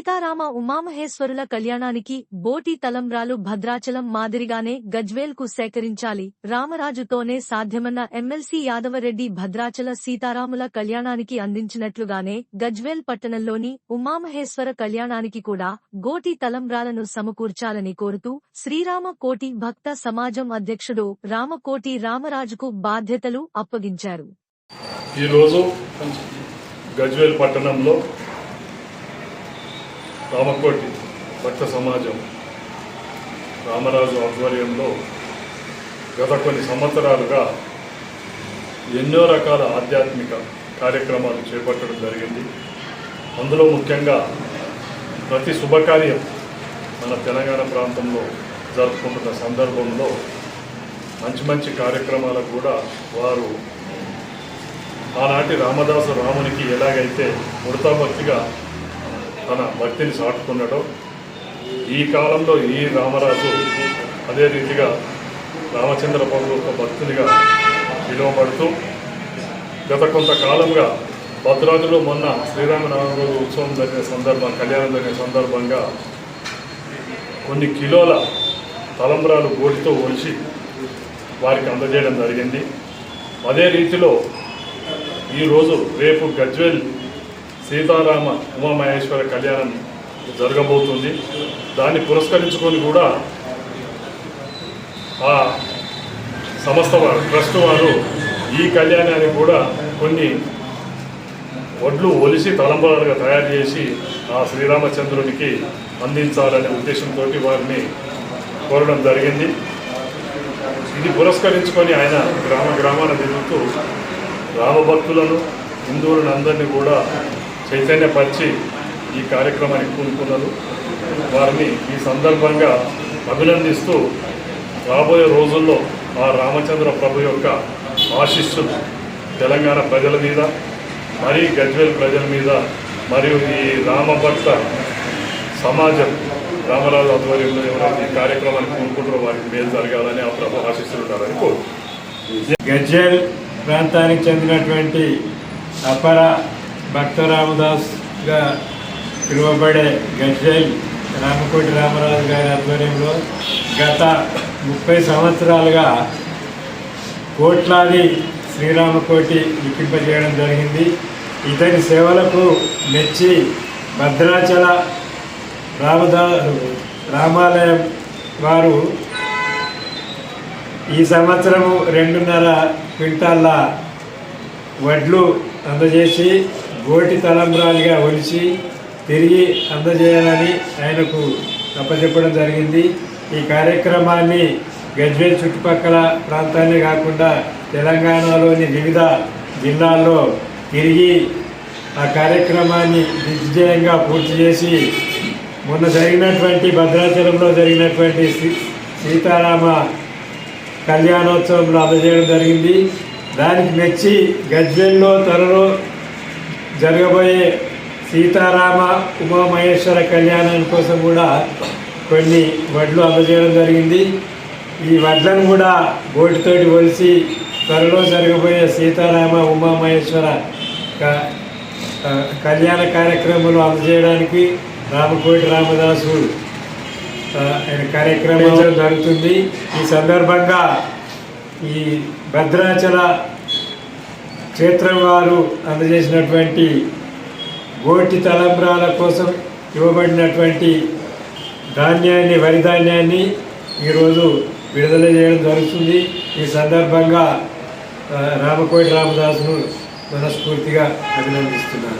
సీతారామ ఉమామహేశ్వరుల కళ్యాణానికి బోటి తలంబ్రాలు భద్రాచలం మాదిరిగానే గజ్వేల్కు సేకరించాలి. రామరాజుతోనే సాధ్యమన్న ఎమ్మెల్సీ యాదవరెడ్డి భద్రాచల సీతారాముల కళ్యాణానికి అందించినట్లుగానే గజ్వేల్ పట్టణంలోని ఉమామహేశ్వర కళ్యాణానికి కూడా గోటి తలంబ్రాలను సమకూర్చాలని కోరుతూ శ్రీరామ కోటి భక్త సమాజం అధ్యక్షుడు రామకోటి రామరాజుకు బాధ్యతలు అప్పగించారు. ఈరోజు గజ్వేల్ పట్టణంలో రామకోటి భక్త సమాజం రామరాజు ఆధ్వర్యంలో గత కొన్ని సంవత్సరాలుగా ఎన్నో రకాల ఆధ్యాత్మిక కార్యక్రమాలు చేపట్టడం జరిగింది. అందులో ముఖ్యంగా ప్రతి శుభకార్యం మన తెలంగాణ ప్రాంతంలో జరుపుకుంటున్న సందర్భంలో మంచి మంచి కార్యక్రమాలకు కూడా వారు ఆనాటి రామదాసు రామునికి ఎలాగైతే ఉడతాభక్తిగా తన భక్తిని చాటుకున్నాడో ఈ కాలంలో ఈ రామరాజు అదే రీతిగా రామచంద్ర ప్రభు యొక్క భక్తునిగా పిలువబడుతూ గత కొంతకాలంగా భద్రాద్రిలో మొన్న శ్రీరామనవమి రోజు ఉత్సవం జరిగిన సందర్భం కళ్యాణం జరిగిన సందర్భంగా కొన్ని కిలోల తలంబ్రాలు గోటితో ఒలిచి వారికి అందజేయడం జరిగింది. అదే రీతిలో ఈరోజు రేపు గజ్వేల్ సీతారామ ఉమామహేశ్వర కళ్యాణం జరగబోతుంది. దాన్ని పురస్కరించుకొని కూడా ఆ సంస్థ వారు ట్రస్ట్ వారు ఈ కళ్యాణాన్ని కూడా కొన్ని వడ్లు ఒలిసి తలంబరాలుగా తయారు చేసి ఆ శ్రీరామచంద్రునికి అందించాలనే ఉద్దేశంతో వారిని కోరడం జరిగింది. ఇది పురస్కరించుకొని ఆయన గ్రామ గ్రామాన తిరుగుతూ రామభక్తులను హిందువులను అందరినీ కూడా చైతన్యపరిచి ఈ కార్యక్రమానికి పూనుకున్నారు వారిని ఈ సందర్భంగా అభినందిస్తూ రాబోయే రోజుల్లో ఆ రామచంద్ర ప్రభు యొక్క ఆశిస్సులు తెలంగాణ ప్రజల మీద మరియు గజ్వేల్ ప్రజల మీద మరియు ఈ రామభక్త సమాజం రామరాజు ఆధ్వర్యంలో ఎవరైతే ఈ కార్యక్రమాన్ని పూనుకుంటారో వారికి మేలు జరగాలని ఆ ప్రభు ఆశీస్సులు ఉండాలని కోరు గజ్వేల్ ప్రాంతానికి చెందినటువంటి అపర భక్త రామదాస్గా పిలువబడే గజ్జల్ రామకోటి రామరాజు గారి ఆధ్వర్యంలో గత ముప్పై సంవత్సరాలుగా కోట్లాది శ్రీరామకోటి లిఖింపజేయడం జరిగింది. ఇతని సేవలకు మెచ్చి భద్రాచల రామదా రామాలయం వారు ఈ సంవత్సరము రెండున్నర క్వింటాళ్ళ వడ్లు అందజేసి గోటి తలంబ్రాలుగా ఒలిచి తిరిగి అందజేయాలని ఆయనకు తప్పచెప్పడం జరిగింది. ఈ కార్యక్రమాన్ని గజ్వేల్ చుట్టుపక్కల ప్రాంతాన్ని కాకుండా తెలంగాణలోని వివిధ జిల్లాల్లో తిరిగి ఆ కార్యక్రమాన్ని దిగ్విజయంగా పూర్తి చేసి మొన్న జరిగినటువంటి భద్రాచలంలో జరిగినటువంటి సీతారామ కళ్యాణోత్సవంలో అందజేయడం జరిగింది. దానికి మెచ్చి గజ్వెల్లో త్వరలో జరగబోయే సీతారామ ఉమామహేశ్వర కళ్యాణం కోసం కూడా కొన్ని వడ్లు అందజేయడం జరిగింది. ఈ వడ్లను కూడా బోటితోటి ఒలిసి త్వరలో జరగబోయే సీతారామ ఉమామహేశ్వర కళ్యాణ కార్యక్రమంలో అందజేయడానికి రామకోటి రామదాసు ఆయన కార్యక్రమం జరుగుతుంది. ఈ సందర్భంగా ఈ భద్రాచల క్షేత్రం వారు అందజేసినటువంటి గోటి తలంబ్రాల కోసం ఇవ్వబడినటువంటి ధాన్యాన్ని వరి ధాన్యాన్ని ఈరోజు విడుదల చేయడం జరుగుతుంది. ఈ సందర్భంగా రామకోటి రామదాసును మనస్ఫూర్తిగా అభినందిస్తున్నాను.